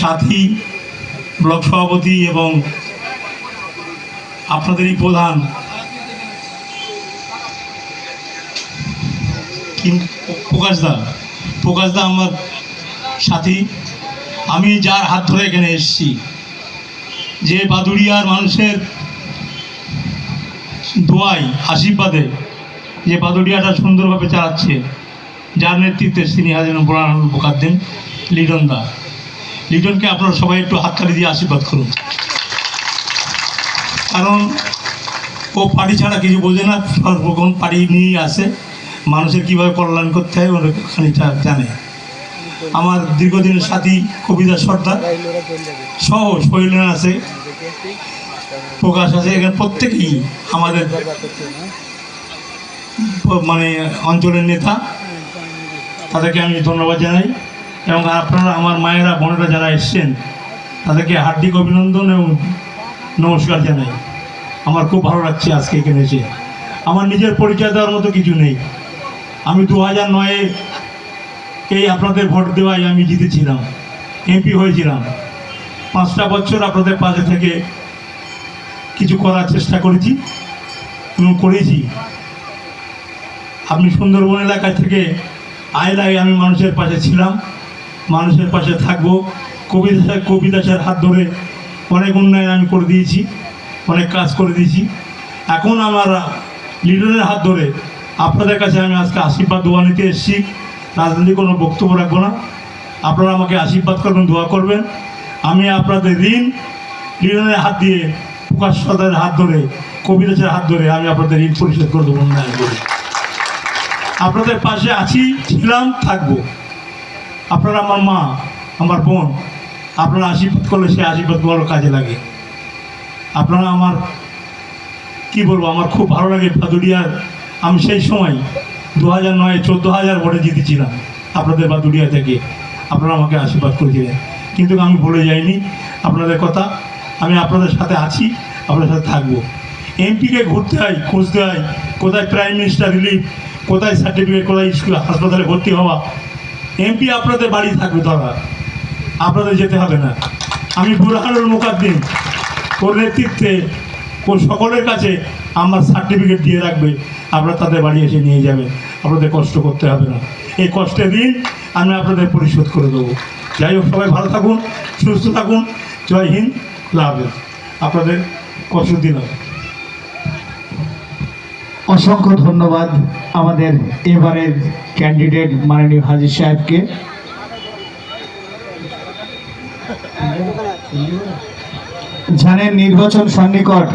সাথী, block সভাপতি এবং আপনাদেরই প্রধান। প্রকাশদা প্রকাশদা আমার সাথী। আমি যার হাত ধরে এখানে এসেছি। যে বাদুড়িয়ার মানুষের দোয়াই, আশীর্বাদে যে বাদুড়িয়াটা সুন্দরভাবে চালাচ্ছে, যার নেতৃত্বে তিনি হাজেন বোরান বোকাদ্দেন লিটন দা। লিটনকে আপনারা সবাই একটু হাততালি দিয়ে আশীর্বাদ করুন। কারণ ও পাড়ি ছাড়া কিছু বোঝে না সর্বক্ষণ পাড়ি নিয়েই আসে। মানুষের কীভাবে কল্যাণ করতে হয়, ওরা খানিকটা জানে। আমার দীর্ঘদিনের সাথী কবিতা সর্দার, সহ শৈলেন আছে, প্রকাশ আছে, এখানে প্রত্যেকেই আমাদের মানে অঞ্চলের নেতা। তাদেরকে আমি ধন্যবাদ জানাই। এবং আপনারা আমার মায়েরা, বোনেরা যারা এসছেন, তাদেরকে হার্দিক অভিনন্দন এবং নমস্কার জানাই। আমার খুব ভালো লাগছে আজকে এখানে এসে। আমার নিজের পরিচয় দেওয়ার মতো কিছু নেই। আমি দু হাজার নয়ে এই আপনাদের ভোট দেওয়ায় আমি জিতেছিলাম, এমপি হয়েছিলাম। পাঁচটা বছর আপনাদের পাশে থেকে কিছু করার চেষ্টা করেছি এবং করেছি। আপনি সুন্দরবন এলাকা থেকে আয়লায় আমি মানুষের পাশে ছিলাম। মানুষের পাশে থাকব। কবিতা কবিতা কবিদাসের হাত ধরে অনেক উন্নয়ন আমি করে দিয়েছি, অনেক কাজ করে দিয়েছি। এখন আমার লিডারের হাত ধরে আপনাদের কাছে আমি আজকে আশীর্বাদ, দোয়া নিতে এসেছি। রাজনীতি কোনো বক্তব্য রাখব না। আপনারা আমাকে আশীর্বাদ করবেন, দোয়া করবেন। আমি আপনাদের ঋণ লিডারের হাত দিয়ে প্রকাশ সদারের হাত ধরে কবিদাসের হাত ধরে আমি আপনাদের ঋণ পরিশোধ করে দেবো, উন্নয়ন করে আপনাদের পাশে আছি, ছিলাম, থাকব। আপনারা আমার মা, আমার বোন, আপনারা আশীর্বাদ করলে সেই আশীর্বাদ বড় কাজে লাগে। আপনারা আমার, কি বলব, আমার খুব ভালো লাগে বাদুড়িয়ার আমি সেই সময় দু হাজার নয় চোদ্দ হাজার ভোটে জিতেছিলাম আপনাদের বাদুড়িয়া থেকে। আপনারা আমাকে আশীর্বাদ করেছিলেন। কিন্তু আমি ভুলে যাইনি আপনাদের কথা। আমি আপনাদের সাথে আছি, আপনাদের সাথে থাকব। এমপিকে ঘুরতে হয়, খুঁজতে হয়, কোথায় প্রাইম মিনিস্টার রিলিফ, কোথায় সার্টিফিকেট, কোথায় স্কুল, হাসপাতালে ভর্তি হওয়া। এমপি আপনাদের বাড়ি থাকবে, ধরা। আপনাদের যেতে হবে না। আমি বুরহানুর মুকাদ্দিন ওর নেতৃত্বে ও সকলের কাছে আমার সার্টিফিকেট দিয়ে রাখবে। আপনারা তাদের বাড়ি এসে নিয়ে যাবেন। আপনাদের কষ্ট করতে হবে না। এই কষ্টের দিন আমি আপনাদের পরিশোধ করে দেবো। যাই হোক, সবাই ভালো থাকুন, সুস্থ থাকুন। জয় হিন্দ, লাভ আপনাদের কষ্ট দিলাম অসংখ্য ধন্যবাদ আমাদের এবারের ক্যান্ডিডেট মাননীয় হাজির সাহেবকে। জানেন নির্বাচন সন্নিকট,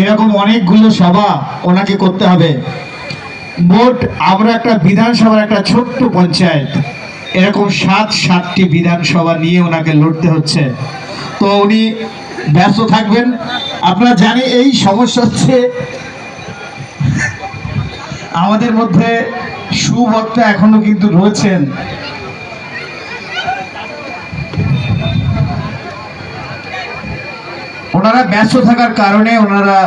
এরকম অনেকগুলো সভা ওনাকে করতে হবে। মোট আমরা একটা বিধানসভার একটা ছোট্ট পঞ্চায়েত, এরকম সাত, সাতটি বিধানসভা নিয়ে ওনাকে লড়তে হচ্ছে। তো উনি ব্যস্ত থাকবেন। আপনারা জানে এই সমস্যা হচ্ছে আমাদের মধ্যে সুবক্তা এখনও কিন্তু রয়েছেন। ওনারা ব্যস্ত থাকার কারণে ওনারা